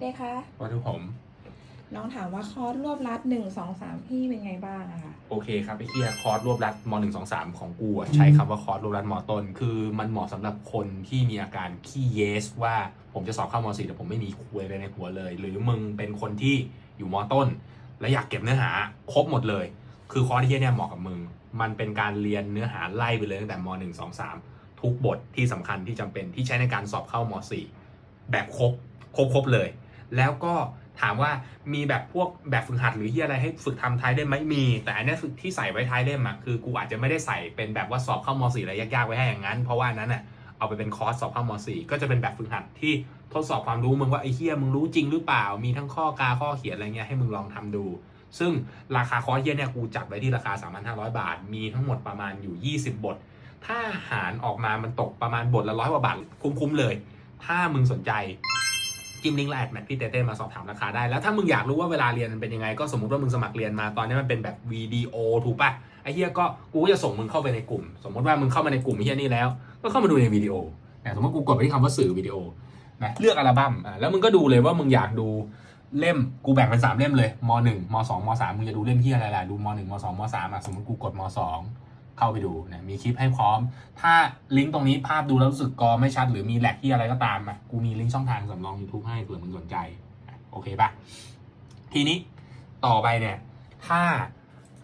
เด้คะว่าทุกผมน้องถามว่าคอร์สรวบรัดหนึ่งสองสามพี่เป็นไงบ้างอะคะโอเคครับไอ้เคียคอร์สรวบรัดมหนึ่งสองสามของกูอะใช้คำว่าคอร์สรวบรัดมต้น คือมันเหมาะสำหรับคนที่มีอาการขี้เยส ว่าผมจะสอบเข้ามสี่แต่ผมไม่มีคุยอะไรในหัวเลย หรือมึงเป็นคนที่อยู่มต้น และอยากเก็บเนื้อหาครบหมดเลย คือคอร์สที่เนี่ยเหมาะกับมึง มันเป็นการเรียนเนื้อหาไล่ไปเลยตั้งแต่มหนึ่งสองสามทุกบทที่สำคัญที่จำเป็นที่ใช้ในการสอบเข้ามสี่แบบครบครบครบเลย แล้วก็ถามว่ามีแบบพวกแบบฝึกหัดหรือที่อะไรให้ฝึกทำท้ายเล่มไหมมี แต่อันเนี้ยคือที่ใส่ไว้ท้ายเล่มอะคือกูอาจจะไม่ได้ใส่เป็นแบบว่าสอบเข้ามสี่อะไรยากๆไว้ให้อย่างนั้น เพราะว่านั้นอะเอาไปเป็นคอร์สสอบเข้ามสี่ก็จะเป็นแบบฝึกหัดที่ทดสอบความรู้มึงว่าไอ้เฮียมึงรู้จริงหรือเปล่า มีทั้งข้อกาข้อเขียนอะไรเงี้ยให้มึงลองทำดู ซึ่งราคาคอร์สเฮียเนี่ยกูจัดไว้ที่ราคา 3,500 บาท มีทั้งหมดประมาณอยู่ 20 บท ถ้าหารออกมามันตกประมาณบทละร้อยกว่าบาทคุ้มๆเลย ถ้ามึงสนใจ จิ้มลิงก์และแอดแมทพี่เต้เต้มาสอบถามราคาได้ แล้วถ้ามึงอยากรู้ว่าเวลาเรียนมันเป็นยังไง ก็สมมติว่ามึงสมัครเรียนมาตอนนี้มันเป็นแบบวิดีโอถูกปะไอ้เฮียก็กูก็จะส่งมึงเข้าไปในกลุ่ม สมมติว่ามึงเข้ามาในกลุ่มเฮียนี่แล้ว ก็เข้ามาดูในวิดีโอนะสมมติกูกดไปที่คำว่าสื่อวิดีโอนะเลือกอัลบั้มอะแล้วมึงก็ดูเลยว่ามึงอยากดูเล่มกูแบ่งเป็นสามเล่มเลยมหนึ่งมสองมสามมึงจะดูเล่มที่อะไรล่ะดูมหนึ่งมสองมสามอะสมมติกูกดมสอง เข้าไปดูนะมีคลิปให้พร้อม ถ้าลิงก์ตรงนี้ภาพดูแล้วรู้สึกกอไม่ชัด หรือมีแหลกที่อะไรก็ตามอะกูมีลิงก์ช่องทางสำรอง YouTube ให้เผื่อมึงสนใจอะโอเคปะทีนี้ต่อไปเนี่ย ถ้า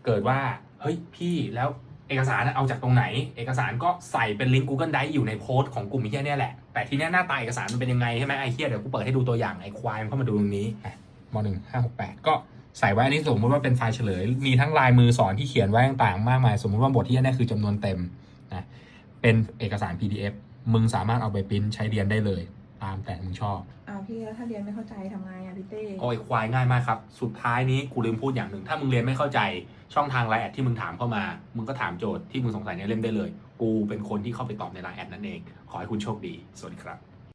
เกิดว่า เฮ้ยพี่แล้วเอกสารเอาจากตรงไหน เอกสารก็ใส่เป็นลิงก์ Google Drive อยู่ในโพสต์ของกลุ่มไอ้เฮียเนี่ยแหละ แต่ทีเนี้ยหน้าตาเอกสารมันเป็นยังไงใช่ไหมไอ้เฮียเดี๋ยวกูเปิดให้ดูตัวอย่างไอ้ควายมันเข้ามาดูตรงนี้อะมหนึ่งห้าหกแปดก็ ใส่ไว้อันนี้สมมติว่าเป็นไฟล์เฉลย มีทั้งลายมือสอนที่เขียนไว้ต่างๆ มากมาย สมมติว่าบทที่เนี่ยคือจำนวนเต็มนะเป็นเอกสาร PDF มึงสามารถเอาไปปริ้นใช้เรียนได้เลย ตามแต่มึงชอบอ้าวพี่แล้วถ้าเรียนไม่เข้าใจทำไงอะพี่เต้โอ้ยควายง่ายมากครับ สุดท้ายนี้กูลืมพูดอย่างหนึ่ง ถ้ามึงเรียนไม่เข้าใจช่องทางไลน์แอดที่มึงถามเข้ามา มึงก็ถามโจทย์ที่มึงสงสัยในเล่มได้เลย กูเป็นคนที่เข้าไปตอบในไลน์แอดนั่นเอง ขอให้คุณโชคดี สวัสดีครับ